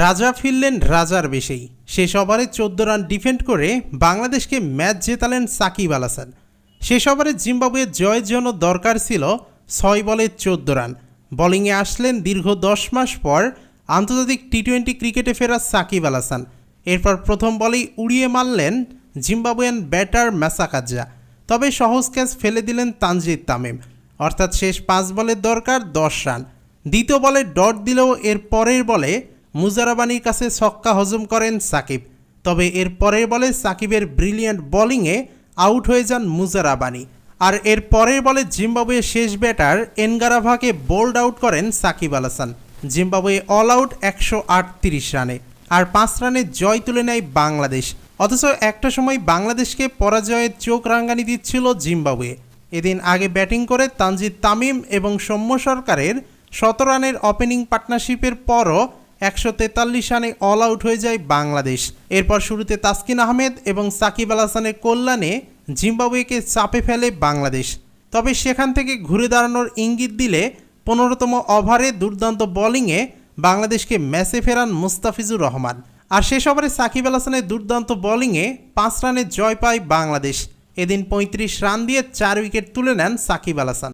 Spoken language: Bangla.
রাজা ফিরলেন রাজার বেশেই। শেষ ওভারে চোদ্দ রান ডিফেন্ড করে বাংলাদেশকে ম্যাচ জেতালেন সাকিব আল হাসান। শেষ ওভারে জিম্বাবুয়ের জয়ের জন্য দরকার ছিল ছয় বলে চোদ্দ রান। বোলিংয়ে আসলেন দীর্ঘ দশ মাস পর আন্তর্জাতিক টি টোয়েন্টি ক্রিকেটে ফেরা সাকিব আল হাসান। এরপর প্রথম বলেই উড়িয়ে মারলেন জিম্বাবুয়ান ব্যাটার ম্যাসাকাজ্জা তবে সহজ ক্যাচ ফেলে দিলেন তানজিদ তামিম। অর্থাৎ শেষ পাঁচ বলের দরকার দশ রান। দ্বিতীয় বলে ডট দিলেও এর পরের বলে মুজারাবানির কাছে ছক্কা হজম করেন সাকিব। তবে এর পরের বলে সাকিবের ব্রিলিয়ান্ট বোলিংয়ে আউট হয়ে যান মুজারাবানি। আর এর পরের বলে জিম্বাবুয়ের শেষ ব্যাটার এনগারাভাকে বোল্ড আউট করেন Shakib Al Hasan. Zimbabwe all out একশো আটত্রিশ রানে। আর পাঁচ রানে জয় তুলে নেয় বাংলাদেশ। অথচ একটা সময় বাংলাদেশকে পরাজয়ের চোখ রাঙ্গানি দিচ্ছিল জিম্বাবুয়ে। এদিন আগে ব্যাটিং করে তানজিদ তামিম এবং সৌম্য সরকারের শত রানের ওপেনিং পার্টনারশিপের পরও একশো তেতাল্লিশ রানে অল আউট হয়ে যায় বাংলাদেশ। এরপর শুরুতে তাসকিন আহমেদ এবং সাকিব আল হাসানের কল্যাণে জিম্বাবুয়েকে চাপে ফেলে বাংলাদেশ। তবে সেখান থেকে ঘুরে দাঁড়ানোর ইঙ্গিত দিলে পনেরোতম ওভারে দুর্দান্ত বোলিংয়ে বাংলাদেশকে ম্যাচে ফেরান মুস্তাফিজুর রহমান। আর শেষ ওভারে সাকিব আল হাসানের দুর্দান্ত বোলিংয়ে পাঁচ রানে জয় পায় বাংলাদেশ। এদিন পঁয়ত্রিশ রান দিয়ে চার উইকেট তুলে নেন সাকিব আল হাসান।